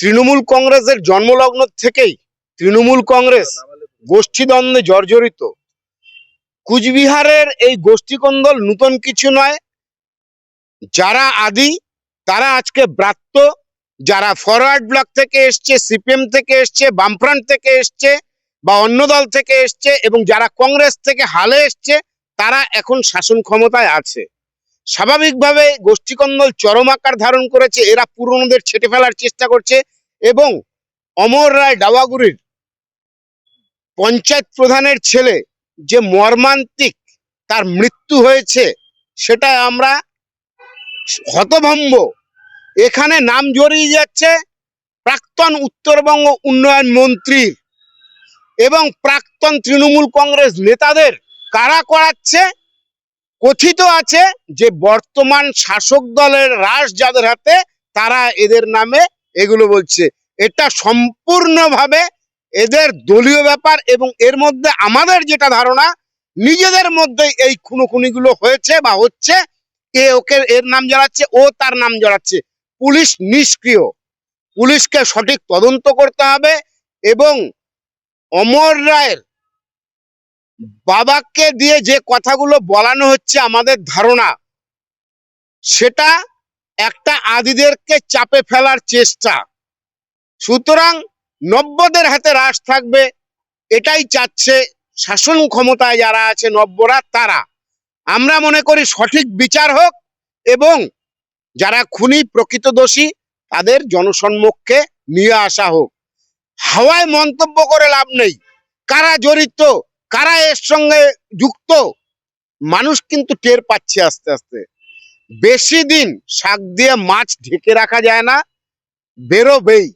তৃণমূল কংগ্রেসের জন্মলগ্ন থেকেই তৃণমূল কংগ্রেস গোষ্ঠীদ্বন্দ্বে জর্জরিত। কুচবিহারের এই গোষ্ঠীকন্দল নূতন কিছু নয়, যারা আদি, তারা আজকে ব্রাত্য, যারা ফরওয়ার্ড ব্লক থেকে এসছে, সিপিএম থেকে এসছে, বামফ্রন্ট থেকে এসছে বা অন্য দল থেকে এসছে এবং যারা কংগ্রেস থেকে হালে এসছে, তারা এখন শাসন ক্ষমতায় আছে। স্বাভাবিকভাবে গোষ্ঠীকন্দল চরম আকার ধারণ করেছে, এরা পুরনোদের ছেটে ফেলার চেষ্টা করছে এবং অমর রায় ডাওয়াগুড়ির পঞ্চায়েত প্রধানের ছেলে যে মর্মান্তিক তার মৃত্যু হয়েছে সেটা আমরা হতভম্ব। এখানে নাম জড়িয়ে যাচ্ছে প্রাক্তন উত্তরবঙ্গ উন্নয়ন মন্ত্রী এবং প্রাক্তন তৃণমূল কংগ্রেস নেতাদের কারা করাচ্ছে কথিত আছে যে বর্তমান শাসক দলের রাশ যাদের হাতে, তারা এদের নামে এগুলো বলছে। এটা সম্পূর্ণভাবে এদের দলীয় ব্যাপার এবং এর মধ্যে আমাদের যেটা ধারণা, নিজেদের মধ্যে এই খুনোখুনিগুলো হয়েছে বা হচ্ছে, এ ওকে এর নাম জড়াচ্ছে ও তার নাম জড়াচ্ছে পুলিশ নিষ্ক্রিয়। পুলিশকে সঠিক তদন্ত করতে হবে এবং অমর রায়ের বাবাকে দিয়ে যে কথাগুলো বলানো হচ্ছে আমাদের ধারণা, সেটা একটা আদিদেরকে চাপে ফেলার চেষ্টা। সুতরাং নব্যদের হাতে রাশ থাকবে, এটাই চাচ্ছে শাসন ক্ষমতায় যারা আছে নব্যরা, তারা। আমরা মনে করি সঠিক বিচার হোক এবং যারা খুনি, প্রকৃত দোষী, তাদের জনসম্মুখে নিয়ে আসা হোক। হাওয়ায় মন্তব্য করে লাভ নেই। কারা জড়িত কারা এর সঙ্গে যুক্ত? মানুষ কিন্তু টের পাচ্ছে আস্তে আস্তে। বেশি দিন শাক দিয়ে মাছ ঢেকে রাখা যায় না, বেরোবেই।